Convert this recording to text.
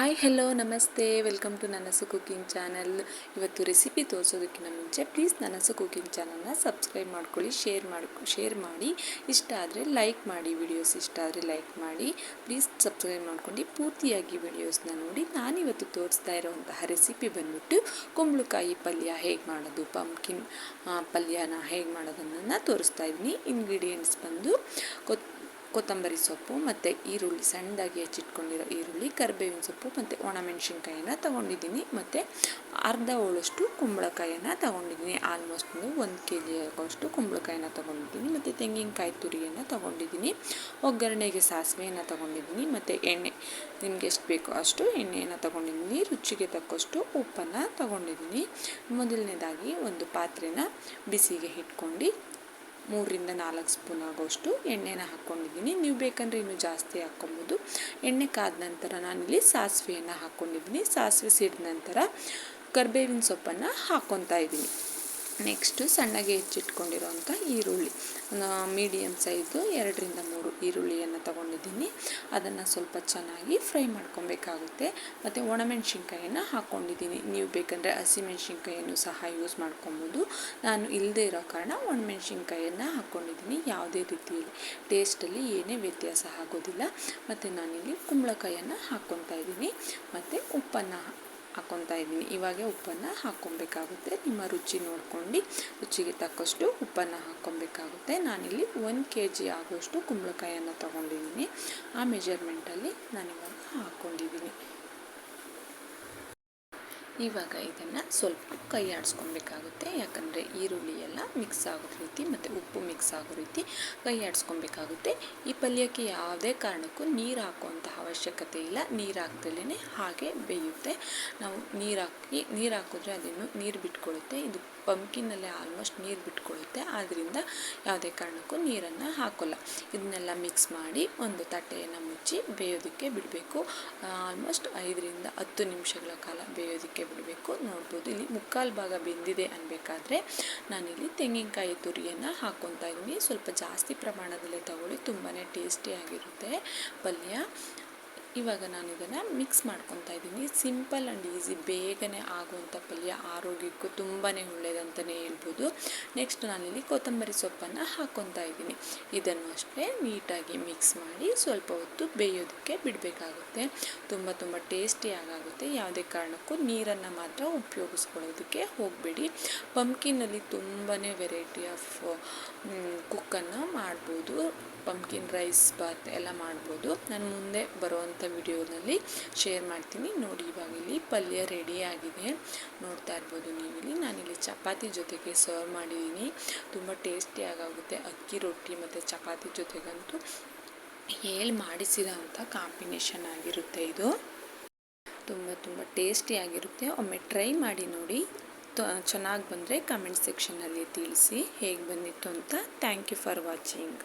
Hi hello ನಮಸ್ತೆ welcome to Nanasu cooking channel ಇವತ್ತು recipe ತೋರಿಸೋದಕ್ಕಿಂತ ಮುಂಚೆ ಪ್ಲೀಸ್ ನನಸು ಕುಕಿಂಗ್ ಚಾನಲ್ನ ಸಬ್ಸ್ಕ್ರೈಬ್ ಮಾಡ್ಕೊಳ್ಳಿ ಶೇರ್ ಮಾಡ್ಕೊ ಶೇರ್ ಮಾಡಿ. ಇಷ್ಟ ಆದರೆ ಲೈಕ್ ಮಾಡಿ ವಿಡಿಯೋಸ್ ಇಷ್ಟ ಆದರೆ ಲೈಕ್ ಮಾಡಿ. ಪ್ಲೀಸ್ ಸಬ್ಸ್ಕ್ರೈಬ್ ಮಾಡ್ಕೊಂಡು ಪೂರ್ತಿಯಾಗಿ ವಿಡಿಯೋಸ್ನ ನೋಡಿ. ನಾನಿವತ್ತು ತೋರಿಸ್ತಾ ಇರೋವಂತಹ ರೆಸಿಪಿ ಬಂದುಬಿಟ್ಟು ಕುಂಬಳಕಾಯಿ ಪಲ್ಯ ಹೇಗೆ ಮಾಡೋದು ಪಂಪ್ಕಿನ್ ಪಲ್ಯನ ಹೇಗೆ ಮಾಡೋದನ್ನು ತೋರಿಸ್ತಾ ಇದ್ದೀನಿ. ಇಂಗ್ರೀಡಿಯೆಂಟ್ಸ್ ಬಂದು ಕೊತ್ ಕೊತ್ತಂಬರಿ ಸೊಪ್ಪು ಮತ್ತು ಈರುಳ್ಳಿ ಸಣ್ಣದಾಗಿ ಹೆಚ್ಚಿಟ್ಕೊಂಡಿರೋ ಈರುಳ್ಳಿ, ಕರಿಬೇವಿನ ಸೊಪ್ಪು ಮತ್ತು ಒಣಮೆಣ್ಸಿನ್ಕಾಯಿನ ತೊಗೊಂಡಿದ್ದೀನಿ. ಮತ್ತು ಅರ್ಧ ಹೋಳಷ್ಟು ಕುಂಬಳಕಾಯಿಯನ್ನು ತೊಗೊಂಡಿದ್ದೀನಿ. ಆಲ್ಮೋಸ್ಟ್ ಒಂದು ಕೆ ಜಿ ಆಗೋಷ್ಟು ಕುಂಬಳಕಾಯಿನ ತೊಗೊಂಡಿದ್ದೀನಿ. ಮತ್ತು ತೆಂಗಿನಕಾಯಿ ತುರಿಯನ್ನು ತೊಗೊಂಡಿದ್ದೀನಿ. ಒಗ್ಗರಣೆಗೆ ಸಾಸಿವೆಯನ್ನು ತೊಗೊಂಡಿದ್ದೀನಿ. ಮತ್ತು ಎಣ್ಣೆ, ನಿಮ್ಗೆ ಎಷ್ಟು ಬೇಕೋ ಅಷ್ಟು ಎಣ್ಣೆಯನ್ನು ತೊಗೊಂಡಿದ್ದೀನಿ. ರುಚಿಗೆ ತಕ್ಕಷ್ಟು ಉಪ್ಪನ್ನು ತೊಗೊಂಡಿದ್ದೀನಿ. ಮೊದಲನೇದಾಗಿ ಒಂದು ಪಾತ್ರೆನ ಬಿಸಿಗೆ ಇಟ್ಕೊಂಡು ಮೂರರಿಂದ ನಾಲ್ಕು ಸ್ಪೂನ್ ಆಗೋಷ್ಟು ಎಣ್ಣೆನ ಹಾಕ್ಕೊಂಡಿದ್ದೀನಿ. ನೀವು ಬೇಕಂದರೆ ಇನ್ನೂ ಜಾಸ್ತಿ ಹಾಕ್ಕೊಬೋದು. ಎಣ್ಣೆ ಕಾದ ನಂತರ ನಾನಿಲ್ಲಿ ಸಾಸಿವೆಯನ್ನು ಹಾಕ್ಕೊಂಡಿದ್ದೀನಿ. ಸಾಸಿವೆ ಸಿಡಿದ ನಂತರ ಕರ್ಬೇವಿನ ಸೊಪ್ಪನ್ನು ಹಾಕ್ಕೊತಾ ಇದ್ದೀನಿ. ನೆಕ್ಸ್ಟು ಸಣ್ಣಗೆ ಹೆಚ್ಚಿಟ್ಕೊಂಡಿರೋಂಥ ಈರುಳ್ಳಿ. ಮೀಡಿಯಮ್ ಸೈಜು ಎರಡರಿಂದ ಮೂರು ಈರುಳ್ಳಿಯನ್ನು ತೊಗೊಂಡಿದ್ದೀನಿ. ಅದನ್ನು ಸ್ವಲ್ಪ ಚೆನ್ನಾಗಿ ಫ್ರೈ ಮಾಡ್ಕೊಬೇಕಾಗುತ್ತೆ. ಮತ್ತು ಒಣಮೆಣ್ಸಿನ್ಕಾಯನ್ನು ಹಾಕ್ಕೊಂಡಿದ್ದೀನಿ ನೀವು ಬೇಕಂದರೆ ಹಸಿಮೆಣ್ಸಿನ್ಕಾಯನ್ನು ಸಹ ಯೂಸ್ ಮಾಡ್ಕೊಬೋದು. ನಾನು ಇಲ್ಲದೇ ಇರೋ ಕಾರಣ ಒಣಮೆಣ್ಸಿನ್ಕಾಯನ್ನು ಹಾಕ್ಕೊಂಡಿದ್ದೀನಿ ಯಾವುದೇ ರೀತಿಯಲ್ಲಿ. ಟೇಸ್ಟಲ್ಲಿ ಏನೇ ವ್ಯತ್ಯಾಸ ಆಗೋದಿಲ್ಲ. ಮತ್ತು ನಾನಿಲ್ಲಿ ಕುಂಬಳಕಾಯಿಯನ್ನು ಹಾಕ್ಕೊತಾ ಇದ್ದೀನಿ. ಮತ್ತು ಉಪ್ಪನ್ನು ಹಾಕ್ಕೊತಾ ಇದ್ದೀನಿ. ಇವಾಗ ಉಪ್ಪನ್ನು ಹಾಕ್ಕೊಬೇಕಾಗುತ್ತೆ. ನಿಮ್ಮ ರುಚಿ ನೋಡ್ಕೊಂಡು ರುಚಿಗೆ ತಕ್ಕಷ್ಟು ಉಪ್ಪನ್ನು ಹಾಕ್ಕೊಬೇಕಾಗುತ್ತೆ. ನಾನಿಲ್ಲಿ ಒಂದು ಕೆ ಜಿ ಆಗುವಷ್ಟು ಕುಂಬಳಕಾಯಿಯನ್ನು ತೊಗೊಂಡಿದ್ದೀನಿ. ಆ ಮೆಜರ್ಮೆಂಟಲ್ಲಿ ನಾನಿವಾಗ ಹಾಕ್ಕೊಂಡಿದ್ದೀನಿ. ಇವಾಗ ಇದನ್ನು ಸ್ವಲ್ಪ ಕೈ ಆಡಿಸ್ಕೊಬೇಕಾಗುತ್ತೆ ಯಾಕಂದರೆ ಈರುಳ್ಳಿ ಎಲ್ಲ ಮಿಕ್ಸ್ ಆಗೋ ರೀತಿ ಮತ್ತು ಉಪ್ಪು ಮಿಕ್ಸ್ ಆಗೋ ರೀತಿ ಕೈ ಆಡಿಸ್ಕೊಬೇಕಾಗುತ್ತೆ ಈ ಪಲ್ಯಕ್ಕೆ ಯಾವುದೇ ಕಾರಣಕ್ಕೂ ನೀರು ಹಾಕುವಂತಹ ಅವಶ್ಯಕತೆ ಇಲ್ಲ. ನೀರು ಹಾಕ್ದಲೇ ಹಾಗೆ ಬೇಯುತ್ತೆ. ನಾವು ನೀರು ಹಾಕಿ, ನೀರು ಹಾಕಿದ್ರೆ ಅದನ್ನು ನೀರು ಬಿಟ್ಕೊಳ್ಳುತ್ತೆ ಇದು ಪಂಪ್ಕಿನಲ್ಲಿ ಆಲ್ಮೋಸ್ಟ್ ನೀರು ಬಿಟ್ಕೊಳ್ಳುತ್ತೆ ಆದ್ದರಿಂದ ಯಾವುದೇ ಕಾರಣಕ್ಕೂ ನೀರನ್ನು ಹಾಕೋಲ್ಲ. ಇದನ್ನೆಲ್ಲ ಮಿಕ್ಸ್ ಮಾಡಿ ಒಂದು ತಟ್ಟೆಯನ್ನು ಮುಚ್ಚಿ ಬೇಯೋದಕ್ಕೆ ಬಿಡಬೇಕು. ಆಲ್ಮೋಸ್ಟ್ ಐದರಿಂದ ಹತ್ತು ನಿಮಿಷಗಳ ಕಾಲ ಬೇಯೋದಕ್ಕೆ ಬಿಡಬೇಕು. ನೋಡ್ಬೋದು ಇಲ್ಲಿ ಮುಕ್ಕಾಲು ಭಾಗ ಬೆಂದಿದೆ ಅನ್ಬೇಕಾದ್ರೆ ನಾನಿಲ್ಲಿ ತೆಂಗಿನಕಾಯಿ ತುರಿಯನ್ನು ಹಾಕ್ಕೊತಾ ಇದ್ದೀನಿ. ಸ್ವಲ್ಪ ಜಾಸ್ತಿ ಪ್ರಮಾಣದಲ್ಲೇ ತಗೊಳ್ಳಿ ತುಂಬಾ ಟೇಸ್ಟಿಯಾಗಿರುತ್ತೆ ಪಲ್ಯ. ಇವಾಗ ನಾನು ಇದನ್ನು ಮಿಕ್ಸ್ ಮಾಡ್ಕೊತಾ ಇದ್ದೀನಿ. ಸಿಂಪಲ್ ಆ್ಯಂಡ್ ಈಸಿ ಬೇಗನೆ ಆಗುವಂಥ ಪಲ್ಯ ಆರೋಗ್ಯಕ್ಕೂ ತುಂಬಾ ಒಳ್ಳೆಯದಂತಲೇ ಹೇಳ್ಬೋದು. ನೆಕ್ಸ್ಟ್ ನಾನಿಲ್ಲಿ ಕೊತ್ತಂಬರಿ ಸೊಪ್ಪನ್ನು ಹಾಕ್ಕೊತಾ ಇದ್ದೀನಿ. ಇದನ್ನು ಅಷ್ಟೇ ನೀಟಾಗಿ ಮಿಕ್ಸ್ ಮಾಡಿ ಸ್ವಲ್ಪ ಹೊತ್ತು ಬೇಯೋದಕ್ಕೆ ಬಿಡಬೇಕಾಗುತ್ತೆ. ತುಂಬ ತುಂಬ ಟೇಸ್ಟಿಯಾಗುತ್ತೆ ಯಾವುದೇ ಕಾರಣಕ್ಕೂ ನೀರನ್ನು ಮಾತ್ರ ಉಪಯೋಗಿಸ್ಕೊಳ್ಳೋದಕ್ಕೆ ಹೋಗಬೇಡಿ. ಪಂಪ್ಕಿನಲ್ಲಿ ತುಂಬಾ ವೆರೈಟಿ ಆಫ್ ಕುಕ್ಕನ್ನು ಮಾಡ್ಬೋದು ಪಂಪ್ಕಿನ್ ರೈಸ್ ಬಾತ್ ಎಲ್ಲ ಮಾಡ್ಬೋದು. ನಾನು ಮುಂದೆ ಬರುವಂಥ ವಿಡಿಯೋನಲ್ಲಿ ಶೇರ್ ಮಾಡ್ತೀನಿ. ನೋಡಿ ಇವಾಗ ಇಲ್ಲಿ ಪಲ್ಯ ಆಗಿದೆ. ನೋಡ್ತಾ ಇರ್ಬೋದು ನೀವಿಲ್ಲಿ. ನಾನಿಲ್ಲಿ ಚಪಾತಿ ಜೊತೆಗೆ ಸರ್ವ್ ಮಾಡಿದ್ದೀನಿ. ತುಂಬ ಟೇಸ್ಟಿಯಾಗುತ್ತೆ ಅಕ್ಕಿ ರೊಟ್ಟಿ ಮತ್ತು ಚಪಾತಿ ಜೊತೆಗಂತೂ ಹೇಳಿ ಮಾಡಿಸಿದಂಥ ಕಾಂಬಿನೇಷನ್ ಆಗಿರುತ್ತೆ ಇದು. ತುಂಬ ತುಂಬ ಟೇಸ್ಟಿಯಾಗಿರುತ್ತೆ ಒಮ್ಮೆ ಟ್ರೈ ಮಾಡಿ ನೋಡಿ. ಚೆನ್ನಾಗಿ ಬಂದರೆ ಕಮೆಂಟ್ ಸೆಕ್ಷನಲ್ಲಿ ತಿಳಿಸಿ ಹೇಗೆ ಬಂದಿತ್ತು ಅಂತ ಥ್ಯಾಂಕ್ ಯು ಫಾರ್ ವಾಚಿಂಗ್